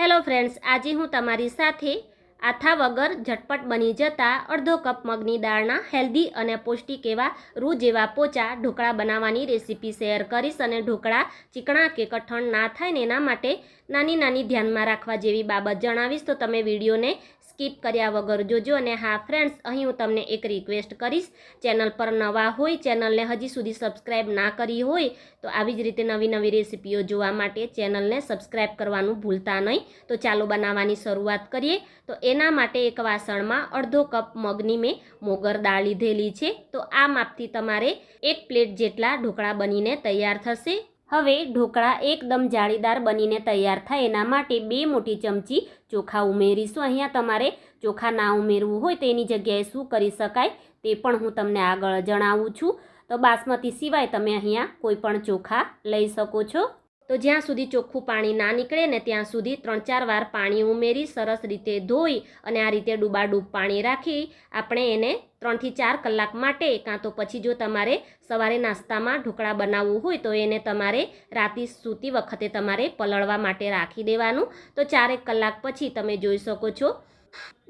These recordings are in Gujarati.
હેલો ફ્રેન્ડ્સ, આજે હું તમારી સાથે આથા વગર ઝટપટ બની જતા અડધો કપ મગની દાળના હેલ્ધી અને પૌષ્ટિક એવા રૂ જેવા પોચા ઢોકળા બનાવવાની રેસીપી શેર કરીશ અને ઢોકળા ચીકણા કે કઠણ ના થાય ને એના માટે નાની નાની ધ્યાનમાં રાખવા જેવી બાબત જણાવીશ. તો તમે વિડીયોને સ્કીપ કર્યા વગર જોજો અને હા ફ્રેન્ડ્સ અહીં હું તમને એક રિક્વેસ્ટ કરીશ. ચેનલ પર નવા હોય, ચેનલને હજી સુધી સબસ્ક્રાઈબ ના કરી હોય, તો આવી જ રીતે નવી નવી રેસીપીઓ જોવા માટે ચેનલને સબસ્ક્રાઈબ કરવાનું ભૂલતા નહીં. તો ચાલો બનાવવાની શરૂઆત કરીએ. તો એના માટે એક વાસણમાં અડધો કપ મગની મેં મોગર દાળ લીધેલી છે. તો આ માપથી તમારે એક પ્લેટ જેટલા ઢોકળા બનીને તૈયાર થશે. હવે ઢોકળા એકદમ જાળીદાર બનીને તૈયાર થાય એના માટે બે મોટી ચમચી ચોખા ઉમેરીશું. અહીંયા તમારે ચોખા ના ઉમેરવું હોય તો એની જગ્યાએ શું કરી શકાય તે પણ હું તમને આગળ જણાવું છું. તો બાસમતી સિવાય તમે અહીંયા કોઈ પણ ચોખા લઈ શકો છો. તો જ્યાં સુધી ચોખ્ખું પાણી ના નીકળે ને ત્યાં સુધી ત્રણ ચાર વાર પાણી ઉમેરી સરસ રીતે ધોઈ અને આ રીતે ડૂબાડૂબ પાણી રાખી આપણે એને ત્રણથી ચાર કલાક માટે, કાં તો પછી જો તમારે સવારે નાસ્તામાં ઢોકળા બનાવવું હોય, તો એને તમારે રાતે સૂતી વખતે તમારે પલળવા માટે રાખી દેવાનું. તો ચારેક કલાક પછી તમે જોઈ શકો છો,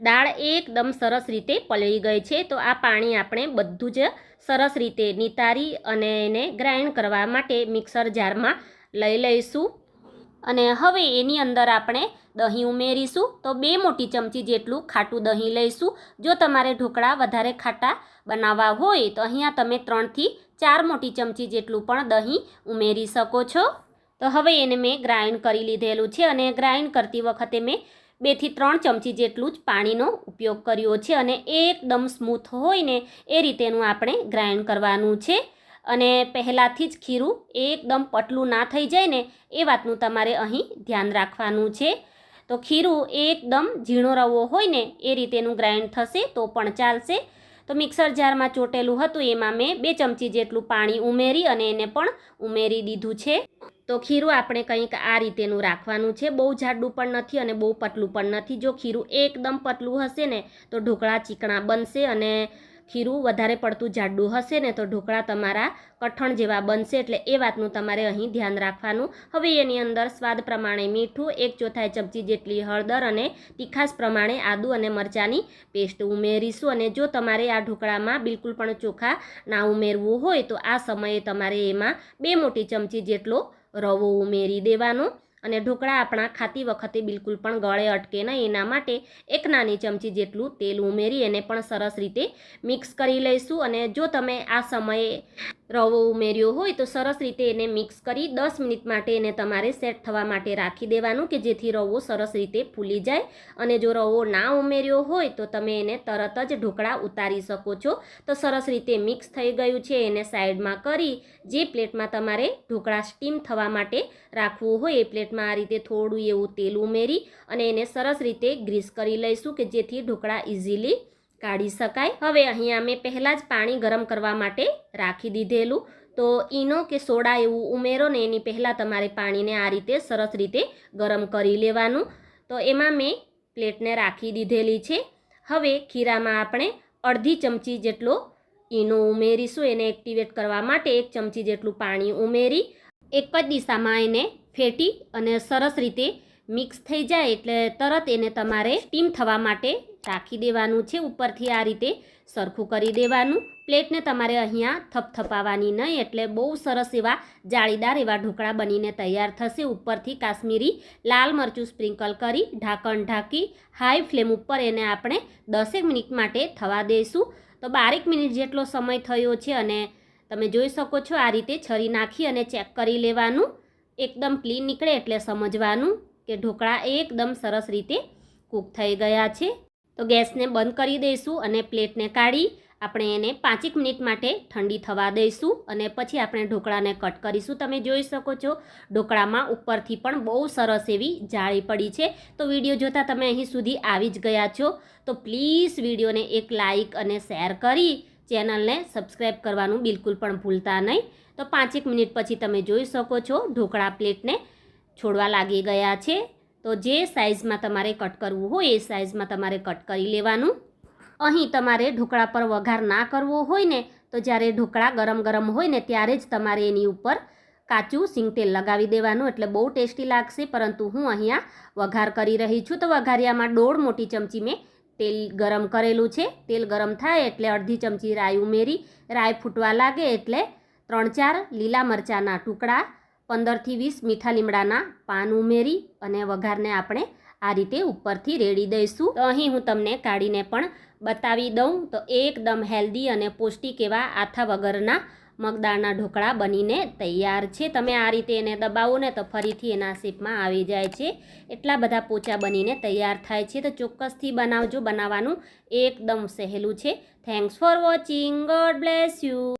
દાળ એકદમ સરસ રીતે પલળી ગઈ છે. તો આ પાણી આપણે બધું જ સરસ રીતે નિતારી અને એને ગ્રાઇન્ડ કરવા માટે મિક્સર જારમાં લઈ લઈશું. અને હવે એની અંદર આપણે દહીં ઉમેરીશું. તો બે મોટી ચમચી જેટલું ખાટું દહીં લઈશું. જો તમારે ઢોકળા વધારે ખાટા બનાવવા હોય, તો અહીંયા તમે ત્રણથી ચાર મોટી ચમચી જેટલું પણ દહીં ઉમેરી શકો છો. તો હવે એને મેં ગ્રાઇન્ડ કરી લીધેલું છે અને ગ્રાઇન્ડ કરતી વખતે મેં બેથી ત્રણ ચમચી જેટલું જ પાણીનો ઉપયોગ કર્યો છે અને એકદમ સ્મૂથ હોય ને એ રીતેનું આપણે ગ્રાઇન્ડ કરવાનું છે. અને પહેલાંથી જ ખીરું એકદમ પતલું ના થઈ જાય ને એ વાતનું તમારે અહીં ધ્યાન રાખવાનું છે. તો ખીરું એકદમ ઝીણો રવો હોય ને એ રીતેનું ગ્રાઇન્ડ થશે તો પણ ચાલશે. તો મિક્સર જારમાં ચોટેલું હતું એમાં મેં બે ચમચી જેટલું પાણી ઉમેરી અને એને પણ ઉમેરી દીધું છે. તો ખીરું આપણે કંઈક આ રીતેનું રાખવાનું છે. બહુ જાડું પણ નથી અને બહુ પતલું પણ નથી. જો ખીરું એકદમ પતલું હશે ને તો ઢોકળા ચીકણા બનશે અને ખીરું વધારે પડતું જાડું હશે ને તો ઢોકળા તમારા કઠણ જેવા બનશે એટલે એ વાતનું તમારે અહીં ધ્યાન રાખવાનું. હવે એની અંદર સ્વાદ પ્રમાણે મીઠું, એક ચોથાઈ ચમચી જેટલી હળદર અને તીખાસ પ્રમાણે આદુ અને મરચાંની પેસ્ટ ઉમેરીશું અને જો તમારે આ ઢોકળામાં બિલકુલ પણ ચોખા ના ઉમેરવું હોય તો આ સમયે તમારે એમાં બે મોટી ચમચી જેટલો રવો ઉમેરી દેવાનો. અને ઢોકળા આપણા ખાતી વખતે બિલકુલ પણ ગળે અટકે નહીં. એના માટે એક નાની ચમચી જેટલું તેલ ઉમેરી એને પણ સરસ રીતે મિક્સ કરી લઈશું અને જો તમે આ સમયે રવો ઉમેર્યો હોય તો સરસ રીતે એને મિક્સ કરી દસ મિનિટ માટે એને તમારે સેટ થવા માટે રાખી દેવાનું કે જેથી રવો સરસ રીતે ફૂલી જાય. અને જો રવો ના ઉમેર્યો હોય તો તમે એને તરત જ ઢોકળા ઉતારી શકો છો. તો સરસ રીતે મિક્સ થઈ ગયું છે એને સાઈડમાં કરી જે પ્લેટમાં તમારે ઢોકળા સ્ટીમ થવા માટે રાખવું હોય એ પ્લેટમાં આ રીતે થોડું એવું તેલ ઉમેરી અને એને સરસ રીતે ગ્રીસ કરી લઈશું કે જેથી ઢોકળા ઇઝીલી કાઢી શકાય. હવે અહીંયા મેં પહેલાં જ પાણી ગરમ કરવા માટે રાખી દીધેલું. તો ઈનો કે સોડા એવું ઉમેરો ને એની પહેલાં તમારે પાણીને આ રીતે સરસ રીતે ગરમ કરી લેવાનું. તો એમાં મેં પ્લેટને રાખી દીધેલી છે. હવે ખીરામાં આપણે અડધી ચમચી જેટલો ઈનો ઉમેરીશું. એને એક્ટિવેટ કરવા માટે એક ચમચી જેટલું પાણી ઉમેરી એક જ દિશામાં એને ફેટી અને સરસ રીતે મિક્સ થઈ જાય એટલે તરત એને તમારે સ્ટીમ થવા માટે રાખી દેવાનું છે ઉપરથી આ રીતે સરખું કરી દેવાનું. પ્લેટને તમારે અહીંયા થપથપાવવાની નહીં એટલે બહુ સરસ એવા જાળીદાર એવા ઢોકળા બનીને તૈયાર થશે. ઉપરથી કાશ્મીરી લાલ મરચું સ્પ્રિંકલ કરી ઢાંકણ ઢાંકી હાઈ ફ્લેમ ઉપર એને આપણે દસેક મિનિટ માટે થવા દઈશું તો બારેક મિનિટ જેટલો સમય થયો છે અને તમે જોઈ શકો છો આ રીતે છરી નાખી અને ચેક કરી લેવાનું. એકદમ ક્લીન નીકળે એટલે સમજવાનું કે ઢોકળા એકદમ સરસ રીતે કૂક થઈ ગયા છે. તો ગેસને બંધ કરી દઈશું અને પ્લેટને કાઢી આપણે એને પાંચેક મિનિટ માટે ઠંડી થવા દઈશું અને પછી આપણે ઢોકળાને કટ કરીશું. તમે જોઈ શકો છો, ઢોકળામાં ઉપરથી પણ બહુ સરસ એવી જાળી પડી છે. તો વીડિયો જોતાં તમે અહીં સુધી આવી જ ગયા છો. તો પ્લીઝ વિડીયોને એક લાઇક અને શેર કરી ચેનલને સબસ્ક્રાઈબ કરવાનું બિલકુલ પણ ભૂલતા નહીં. તો પાંચેક મિનિટ પછી તમે જોઈ શકો છો, ઢોકળા પ્લેટને છોડવા લાગી ગયા છે. તો જે સાઇઝમાં તમારે કટ કરવું હોય એ સાઇઝમાં તમારે કટ કરી લેવાનું. અહીં તમારે ઢોકળા પર વઘાર ના કરવો હોય ને, તો જ્યારે ઢોકળા ગરમ ગરમ હોય ને, ત્યારે જ તમારે એની ઉપર કાચું સિંગતેલ લગાવી દેવાનું. એટલે બહુ ટેસ્ટી લાગશે, પરંતુ હું અહીંયા વઘાર કરી રહી છું. તો વઘારિયામાં દોઢ મોટી ચમચી મેં તેલ ગરમ કરેલું છે. તેલ ગરમ થાય એટલે અડધી ચમચી રાઈ ઉમેરી. રાઈ ફૂટવા લાગે એટલે ત્રણ ચાર લીલા મરચાંના ટુકડા પંદરથી વીસ મીઠા લીમડાના પાન ઉમેરી અને વઘારને આપણે આ રીતે ઉપરથી રેડી દઈશું. તો અહીં હું તમને કાઢીને પણ બતાવી દઉં. તો એકદમ હેલ્ધી અને પૌષ્ટિક એવા આથા વગરના મગદાળના ઢોકળા બનીને તૈયાર છે. તમે આ રીતે એને દબાવો ને તો ફરીથી એના શેપમાં આવી જાય છે. એટલા બધા પોચા બનીને તૈયાર થાય છે. તો ચોક્કસથી બનાવજો. બનાવવાનું એકદમ સહેલું છે. Thanks for watching God bless you